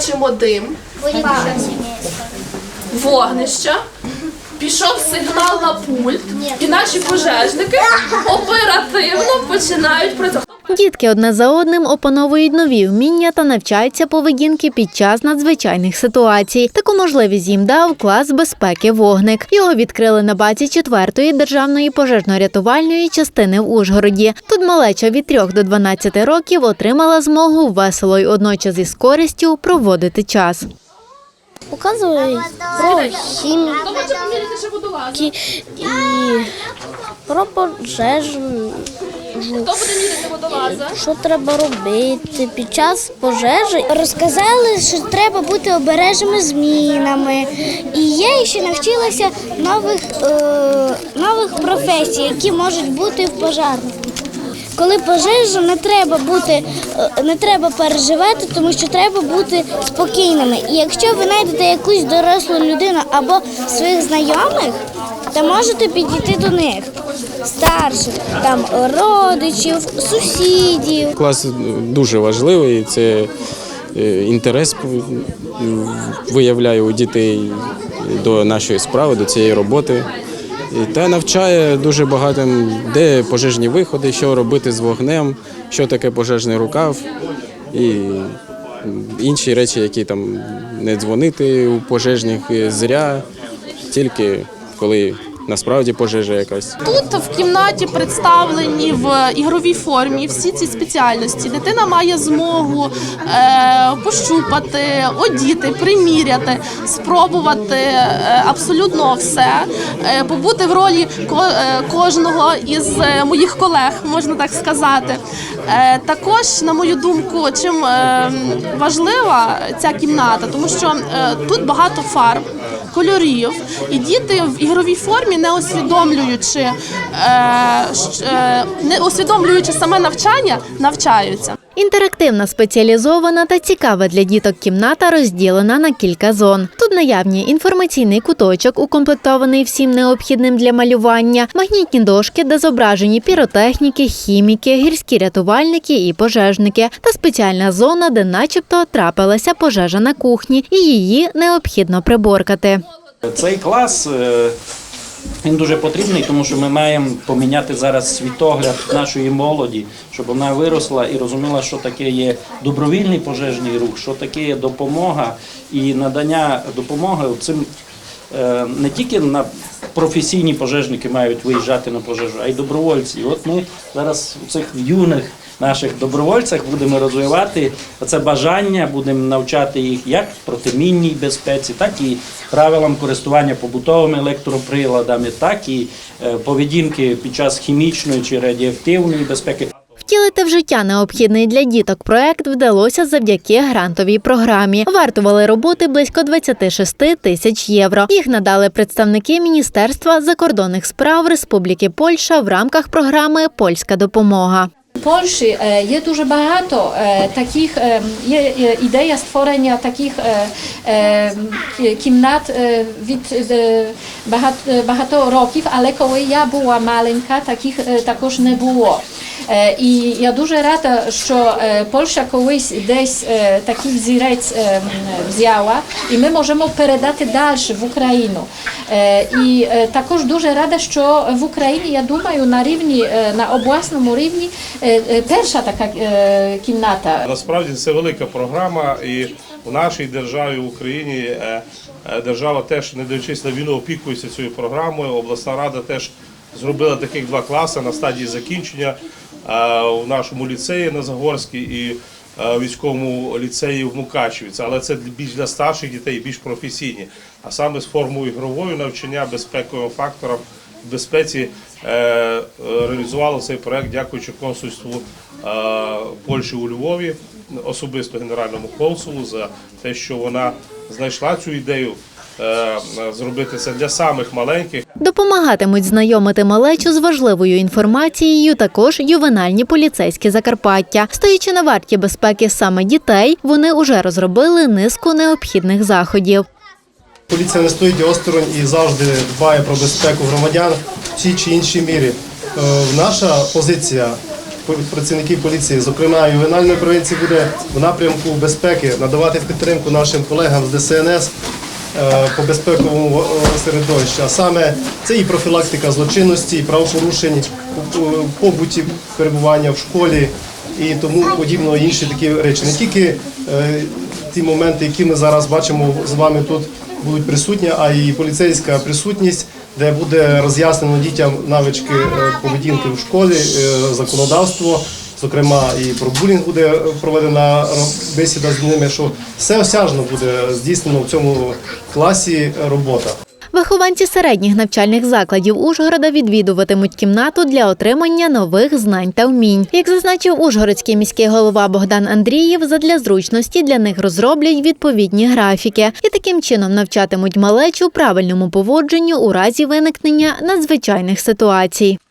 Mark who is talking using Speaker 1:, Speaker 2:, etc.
Speaker 1: бачимо дим, вогнища. Пішов сигнал на пульт, і наші пожежники оперативно починають працювати.
Speaker 2: Дітки одне за одним опановують нові вміння та навчаються поведінки під час надзвичайних ситуацій. Таку можливість їм дав клас безпеки вогник. Його відкрили на базі 4-ї державної пожежно-рятувальної частини в Ужгороді. Тут малеча від 3 до 12 років отримала змогу весело й одночас із користю проводити час.
Speaker 3: Показує про
Speaker 1: водолаза?
Speaker 3: і про пожежу,
Speaker 1: Хто буде міряти водолаза?
Speaker 3: що треба робити під час пожежі. Розказали, що треба бути обережними з мінами. І я ще навчилася нових, е, нових професій, які можуть бути в пожарнику. Коли пожежа, не треба бути, е, не треба переживати, тому що треба бути спокійними. І якщо ви знайдете якусь дорослу людину або своїх знайомих, то можете підійти до них, старших, там родичів, сусідів.
Speaker 4: Клас дуже важливий. Це е, інтерес виявляє у дітей до нашої справи, до цієї роботи. Та навчає дуже багатим, де пожежні виходи, що робити з вогнем, що таке пожежний рукав і інші речі, які там не дзвонити у пожежних зря, тільки коли насправді пожежа якась.
Speaker 1: Тут в кімнаті представлені в ігровій формі всі ці спеціальності. Дитина має змогу е, пощупати, одіти, приміряти, спробувати е, абсолютно все, е, побути в ролі ко- е, кожного із е, моїх колег, можна так сказати. Е, також, на мою думку, чим е, важлива ця кімната, тому що е, тут багато фарб кольорів, і діти в ігровій формі, не усвідомлюючи, е, е, не усвідомлюючи саме навчання, навчаються.
Speaker 2: Інтерактивна, спеціалізована та цікава для діток кімната розділена на кілька зон. Тут наявні інформаційний куточок, укомплектований всім необхідним для малювання, магнітні дошки, де зображені піротехніки, хіміки, гірські рятувальники і пожежники, та спеціальна зона, де, начебто, трапилася пожежа на кухні, і її необхідно приборкати.
Speaker 5: Цей клас е, він дуже потрібний, тому що ми маємо поміняти зараз світогляд нашої молоді, щоб вона виросла і розуміла, що таке є добровільний пожежний рух, що таке є допомога і надання допомоги цим. е, Не тільки на професійні пожежники мають виїжджати на пожежу, а й добровольці. І от ми зараз у цих юних наших добровольцях будемо розвивати це бажання, будемо навчати їх як протимінній безпеці, так і правилам користування побутовими електроприладами, так і е, поведінки під час хімічної чи радіоактивної безпеки.
Speaker 2: Втілити в життя необхідний для діток проект вдалося завдяки грантовій програмі. Вартували роботи близько 26 тисяч євро. Їх надали представники Міністерства закордонних справ Республіки Польща в рамках програми Польська допомога.
Speaker 6: В Польщі е, є дуже багато е, таких, е, є е, ідея створення таких е, е, кі- кімнат е, від е, багато, багато років, але коли я була маленька, таких е, також не було. Е, І я дуже рада, що е, Польща колись десь е, такий взірець взяла, і ми можемо передати далі в Україну. І також дуже рада, що в Україні, я думаю, на рівні, на обласному рівні перша така кімната.
Speaker 7: Насправді це велика програма, і в нашій державі, в Україні, держава теж, не дивлячись на війну, опікується цією програмою. Обласна рада теж зробила таких два класи на стадії закінчення е, у нашому ліцеї на Загорській і е, військовому ліцеї в Мукачеві. Але це більш для старших дітей, більш професійні. А саме з формою ігровою навчання, безпековим факторам безпеці е, е, реалізували цей проект, дякуючи консульству е, Польщі у Львові, особисто генеральному консулу за те, що вона знайшла цю ідею е, зробити це для самих маленьких.
Speaker 2: Допомагатимуть знайомити малечу з важливою інформацією також ювенальні поліцейські Закарпаття. Стоячи на варті безпеки саме дітей, вони уже розробили низку необхідних заходів.
Speaker 8: Поліція не стоїть осторонь і завжди дбає про безпеку громадян в цій чи іншій мірі. Е, Наша позиція працівників поліції, зокрема ювенальної превенції, буде в напрямку безпеки надавати підтримку нашим колегам з ДСНС по безпековому е, середовищу. А саме це і профілактика злочинності, і правопорушень, у побуті перебування в школі і тому подібно інші такі речі. Не тільки е, ті моменти, які ми зараз бачимо з вами тут будуть присутні, а і поліцейська присутність, де буде роз'яснено дітям навички е, поведінки в школі, е, законодавство. Зокрема, і про булінг буде проведена ро- бесіда з ними, що все осяжно буде здійснено в цьому класі робота.
Speaker 2: Вихованці середніх навчальних закладів Ужгорода відвідуватимуть кімнату для отримання нових знань та вмінь. Як зазначив Ужгородський міський голова Богдан Андрієв, задля зручності для них розроблять відповідні графіки і таким чином навчатимуть малечу правильному поводженню у разі виникнення надзвичайних ситуацій.